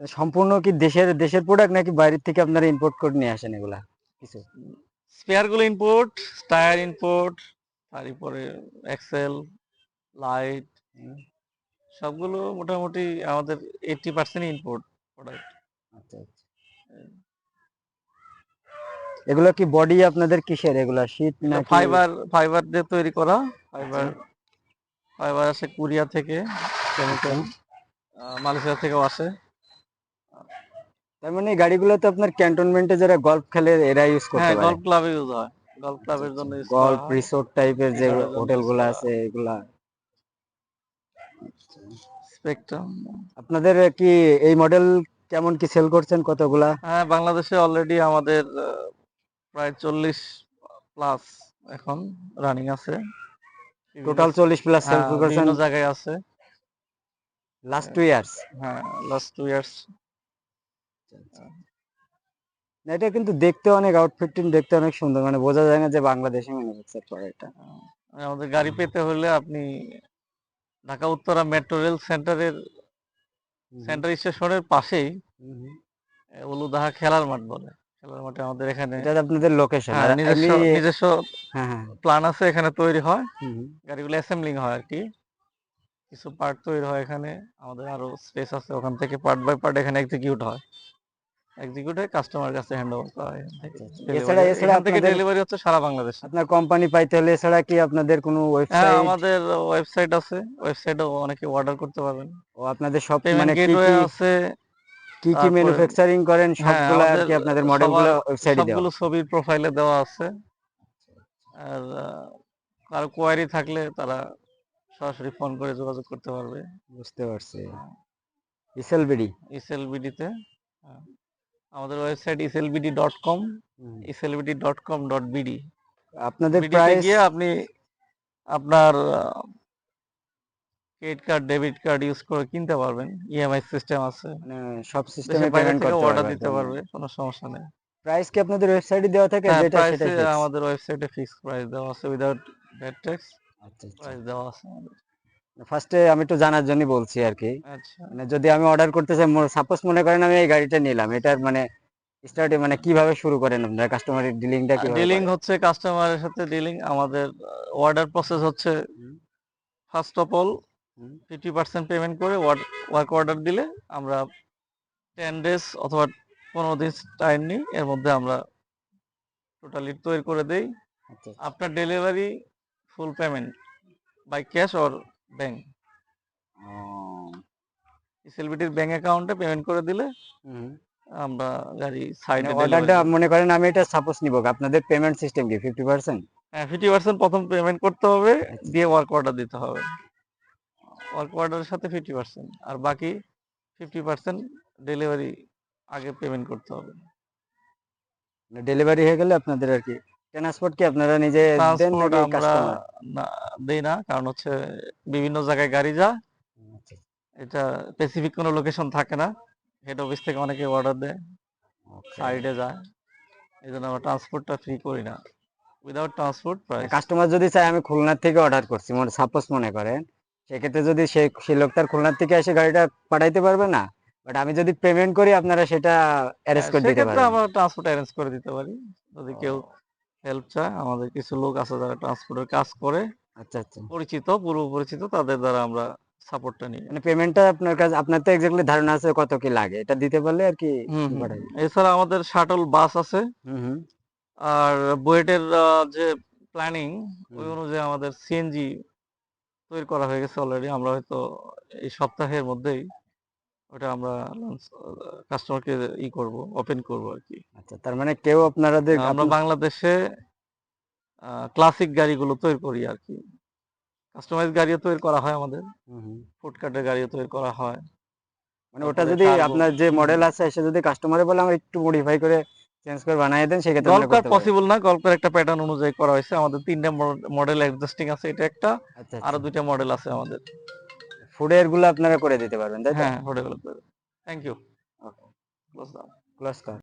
সম্পূর্ণ কি দেশের দেশের প্রোডাক্ট নাকি বাইরের থেকে আপনারা ইম্পোর্ট করে নিয়ে আসেন এগুলা? কিছু? স্পেয়ারগুলো ইম্পোর্ট টায়ার ইম্পোর্ট তারপরে এক্সেল লাইট সবগুলো মোটামুটি আমাদের এইটটি পার্সেন্ট ইম্পোর্ট প্রোডাক্ট আচ্ছা আচ্ছা। এগুলো কি বডি আপনাদের কিসের? এগুলা শীত না ফাইবার ফাইবার দিয়ে তৈরি করা। ফাইবার ফাইবার আসে কোরিয়া থেকে কেমিক্যাল মালয়েশিয়া থেকেও আসে। তার মানে এই গাড়িগুলো তো আপনার ক্যান্টনমেন্টে যারা গল্ফ খেলে এরা ইউজ করতে হ্যাঁ পারে। গল্ফ ক্লাবে ইউজ হয়। গল্ফ ক্লাবের জন্য use করা গল্ফ হয়। রিসোর্ট টাইপের যে এগুলোর জন্য হোটেলগুলো আছে এগুলা। স্পেকট্রাম আপনাদের কি এই মডেল কেমন কি সেল করছেন কতগুলা? হ্যাঁ বাংলাদেশে অলরেডি আমাদের আহ, প্রায় চল্লিশ প্লাস এখন রানিং আছে। বিভিন্ন- টোটাল চল্লিশ প্লাস সেল হ্যাঁ, করছেন। বিভিন্ন জায়গায় আছে। লাস্ট টু ইয়ার্স হ্যাঁ লাস্ট টু ইয়ার্স না এটা কিন্তু দেখতে অনেক আউটফিটিং দেখতে অনেক সুন্দর। মানে বোঝা যায় না যে বাংলাদেশে ম্যানুফ্যাকচার করে এটা। আমাদের গাড়ি পেতে হলে আপনি ঢাকা উত্তরা মেট্রো রেল সেন্টারের সেন্টার স্টেশনের পাশেই। উলুদাহা খেলার মাঠ বলে। খেলার মাঠে আমাদের এখানে এটা আপনাদের লোকেশন হ্যাঁ, নিজস্ব নিজস্ব হ্যাঁ হ্যাঁ। প্ল্যান আছে এখানে তৈরি হয়। গাড়িগুলো অ্যাসেম্বলিং হয় আর কি। কিছু পার্ট তৈরি হয় এখানে। আমাদের আরও স্পেস আছে ওখান থেকে পার্ট বাই পার্ট এখানে এক্সিকিউট হয়। এক্সিকিউট হয়ে কাস্টমার কাছে হ্যান্ড ওভার করা হয়। আচ্ছা, আচ্ছা। delivery- এছাড়া এছাড়া থেকে ডেলিভারি হচ্ছে সারা বাংলাদেশে। আপনার কোম্পানি পাইতে হলে এছাড়া কি আপনাদের কোনো হ্যাঁ ওয়েবসাইট আমাদের ওয়েবসাইট আছে। অনেকে অর্ডার করতে পারবেন। ও আপনাদের সব মানে কি কি আছে। কি কি ম্যানুফ্যাকচারিং করেন হ্যাঁ, সবগুলো আর কি আপনাদের মডেলগুলো সবার- ওয়েবসাইটে দেওয়া। সবগুলো ছবির প্রোফাইলে দেওয়া আছে। আর কারও কোয়ারি থাকলে তারা সরাসরি ফোন করে যোগাযোগ করতে পারবে। বুঝতে পারছি। ইসেলবিডি ইসএলবিডিতে আমাদের website ESLBD dot com ESLBD dot com dot BD আপনাদের প্রাইস গিয়ে আপনি আপনার credit card debit card use করে কিনতে পারবেন। ইএমআই সিস্টেম আছে। মানে সব সিস্টেমে পেমেন্ট করতে অর্ডার দিতে পারবে কোনো সমস্যা নেই। প্রাইস কি আপনাদের ওয়েবসাইটে দেওয়া থাকে? হ্যাঁ যেটা সেটা? আমাদের ওয়েবসাইটে ফিক্স প্রাইস দেওয়া আছে। উইদাউট ভ্যাট ট্যাক্স আচ্ছা আচ্ছা। প্রাইস দেওয়া আছে আমাদের। ফার্স্টে আমি একটু জানার জন্য বলছি আর কি আচ্ছা। মানে যদি আমি অর্ডার করতে চাই সাপোজ মনে করেন আমি এই গাড়িটা নিলাম এটার মানে স্টার্টে মানে কীভাবে শুরু করেন আপনারা? কাস্টমারের ডিলিংটা কীভাবে ডিলিং হচ্ছে কাস্টমারের সাথে ডিলিং আমাদের অর্ডার প্রসেস হচ্ছে first of all fifty percent payment করে ওয়ার্ক অর্ডার দিলে আমরা টেন ডেজ অথবা পনেরো দিন টাইম নিই এর মধ্যে আমরা টোটালি তৈরি করে দেই। আচ্ছা। আপনার delivery full payment by cash or bank ও, এসএলবিটির ব্যাংক অ্যাকাউন্টে পেমেন্ট করে দিলে আমরা গাড়ি সাইডে অর্ডারটা মনে করেন আমি এটা সাপোজ নিব আপনাদের পেমেন্ট সিস্টেম কি? ফিফটি পার্সেন্ট হ্যাঁ ফিফটি পার্সেন্ট প্রথম পেমেন্ট করতে হবে আচ্ছা। দিয়ে ওয়ার্ক অর্ডার দিতে হবে। ওয়ার্ক অর্ডারের সাথে ফিফটি পার্সেন্ট আর বাকি ফিফটি পার্সেন্ট ডেলিভারি আগে পেমেন্ট করতে হবে। ডেলিভারি হয়ে গেলে আপনাদের আর কি ট্রান্সপোর্ট কি আপনারা নিজে দেন নাকি আমরা কাস্টমার না দেই না কারণ হচ্ছে বিভিন্ন জায়গায় গাড়ি যায়। এটা স্পেসিফিক কোনো লোকেশন থাকে না। হেড অফিস থেকে অনেকে অর্ডার দেয় সাইডে যায়। এই জন্য আমরা ট্রান্সপোর্টটা ফ্রি করি না। উইদাউট ট্রান্সপোর্ট প্রাইস কাস্টমার যদি চায় আমি খুলনার থেকে অর্ডার করছি মনে সাপোজ মনে করেন। সেক্ষেত্রে যদি সেই সেই লোকটার খুলনার থেকে এসে গাড়িটা পাঠাইতে পারবে না? বাট আমি যদি পেমেন্ট করি আপনারা সেটা অ্যারেঞ্জ করে দিতে সেক্ষেত্রে আমরা ট্রান্সপোর্ট অ্যারেঞ্জ করে দিতে পারি। যদি কেউ হেল্প চায়। আমাদের কিছু লোক আছে যারা ট্রান্সপোর্টের কাজ করে। আচ্ছা আচ্ছা। পরিচিত পূর্ব পরিচিত তাদের দ্বারা আমরা সাপোর্টটা নিই। মানে পেমেন্টটা আপনার কাছে আপনার তো এক্স্যাক্টলি ধারণা আছে কত কি লাগে। এটা দিতে পারলে আর কি এছাড়া আমাদের শাটল বাস আছে। হুম হুম। আর বুয়েটের যে প্ল্যানিং ওই অনুযায়ী আমাদের সিএনজি তৈরি করা হয়ে গেছে অলরেডি আমরা হয়তো এই সপ্তাহের মধ্যেই ওটা আমরা কাস্টমারকে ই করব ওপেন করব আর কি আচ্ছা তার মানে কেউ আপনাদের আমরা বাংলাদেশে ক্লাসিক গাড়িগুলো তৈরি করি আর কি কাস্টমাইজ গাড়িও তৈরি করা হয় আমাদের। হুম। গাড়িও তৈরি করা হয়। মানে ওটা যদি আপনার যে মডেল আছে সে যদি কাস্টমারে বলে আমার একটু মডিফাই করে চেঞ্জ করে বানিয়ে দেন সেক্ষেত্রে গল্প আমরা পসিবল না গল্পের একটা প্যাটার্ন অনুযায়ী করা হয়েছে। আমাদের তিনটা মডেল অ্যাডজাস্টিং আছে এটা একটা আচ্ছা আরও দুইটা মডেল আছে আমাদের। ফুডেরগুলো আপনারা করে দিতে পারবেন তাই তো? হ্যাঁ গুলো থ্যাংক ইউ ওকে ক্লোজ দাও। ক্লোজ কর